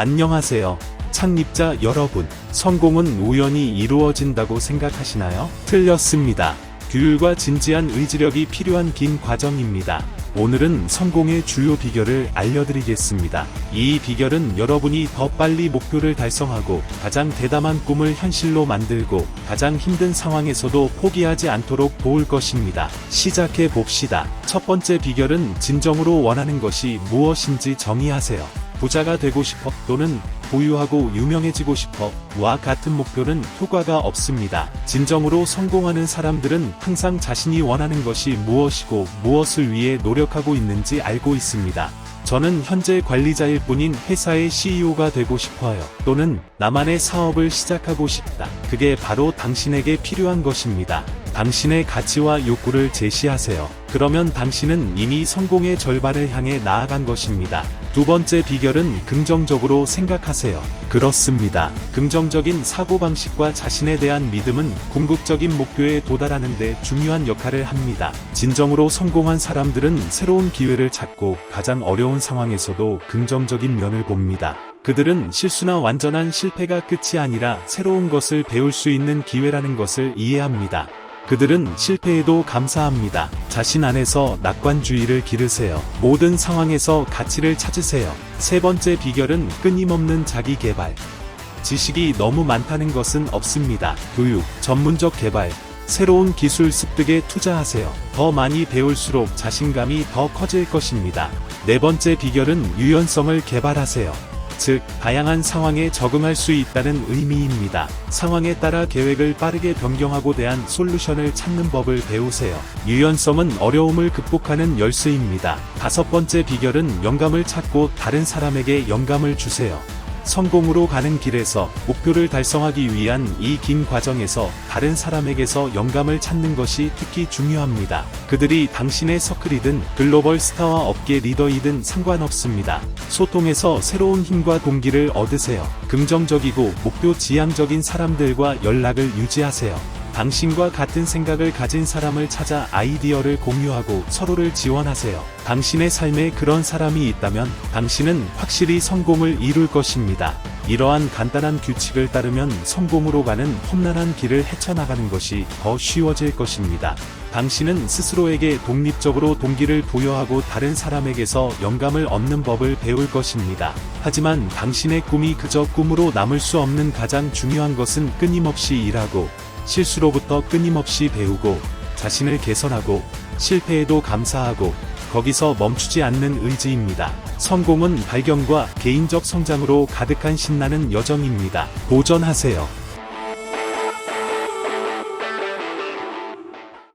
안녕하세요. 창립자 여러분, 성공은 우연히 이루어진다고 생각하시나요? 틀렸습니다. 규율과 진지한 의지력이 필요한 긴 과정입니다. 오늘은 성공의 주요 비결을 알려드리겠습니다. 이 비결은 여러분이 더 빨리 목표를 달성하고 가장 대담한 꿈을 현실로 만들고 가장 힘든 상황에서도 포기하지 않도록 도울 것입니다. 시작해 봅시다. 첫 번째 비결은 진정으로 원하는 것이 무엇인지 정의하세요. 부자가 되고 싶어 또는 보유하고 유명해지고 싶어 와 같은 목표는 효과가 없습니다. 진정으로 성공하는 사람들은 항상 자신이 원하는 것이 무엇이고 무엇을 위해 노력하고 있는지 알고 있습니다. 저는 현재 관리자일 뿐인 회사의 CEO가 되고 싶어요. 또는 나만의 사업을 시작하고 싶다. 그게 바로 당신에게 필요한 것입니다. 당신의 가치와 욕구를 제시하세요. 그러면 당신은 이미 성공의 절반을 향해 나아간 것입니다. 두 번째 비결은 긍정적으로 생각하세요. 그렇습니다. 긍정적인 사고방식과 자신에 대한 믿음은 궁극적인 목표에 도달하는 데 중요한 역할을 합니다. 진정으로 성공한 사람들은 새로운 기회를 찾고 가장 어려운 상황에서도 긍정적인 면을 봅니다. 그들은 실수나 완전한 실패가 끝이 아니라 새로운 것을 배울 수 있는 기회라는 것을 이해합니다. 그들은 실패에도 감사합니다. 자신 안에서 낙관주의를 기르세요. 모든 상황에서 가치를 찾으세요. 세 번째 비결은 끊임없는 자기 개발. 지식이 너무 많다는 것은 없습니다. 교육, 전문적 개발, 새로운 기술 습득에 투자하세요. 더 많이 배울수록 자신감이 더 커질 것입니다. 네 번째 비결은 유연성을 개발하세요. 즉, 다양한 상황에 적응할 수 있다는 의미입니다. 상황에 따라 계획을 빠르게 변경하고 대한 솔루션을 찾는 법을 배우세요. 유연성은 어려움을 극복하는 열쇠입니다. 다섯 번째 비결은 영감을 찾고 다른 사람에게 영감을 주세요. 성공으로 가는 길에서 목표를 달성하기 위한 이 긴 과정에서 다른 사람에게서 영감을 찾는 것이 특히 중요합니다. 그들이 당신의 서클이든 글로벌 스타와 업계 리더이든 상관없습니다. 소통에서 새로운 힘과 동기를 얻으세요. 긍정적이고 목표 지향적인 사람들과 연락을 유지하세요. 당신과 같은 생각을 가진 사람을 찾아 아이디어를 공유하고 서로를 지원하세요. 당신의 삶에 그런 사람이 있다면 당신은 확실히 성공을 이룰 것입니다. 이러한 간단한 규칙을 따르면 성공으로 가는 험난한 길을 헤쳐나가는 것이 더 쉬워질 것입니다. 당신은 스스로에게 독립적으로 동기를 부여하고 다른 사람에게서 영감을 얻는 법을 배울 것입니다. 하지만 당신의 꿈이 그저 꿈으로 남을 수 없는 가장 중요한 것은 끊임없이 일하고 실수로부터 끊임없이 배우고 자신을 개선하고 실패에도 감사하고 거기서 멈추지 않는 의지입니다. 성공은 발견과 개인적 성장으로 가득한 신나는 여정입니다. 도전하세요.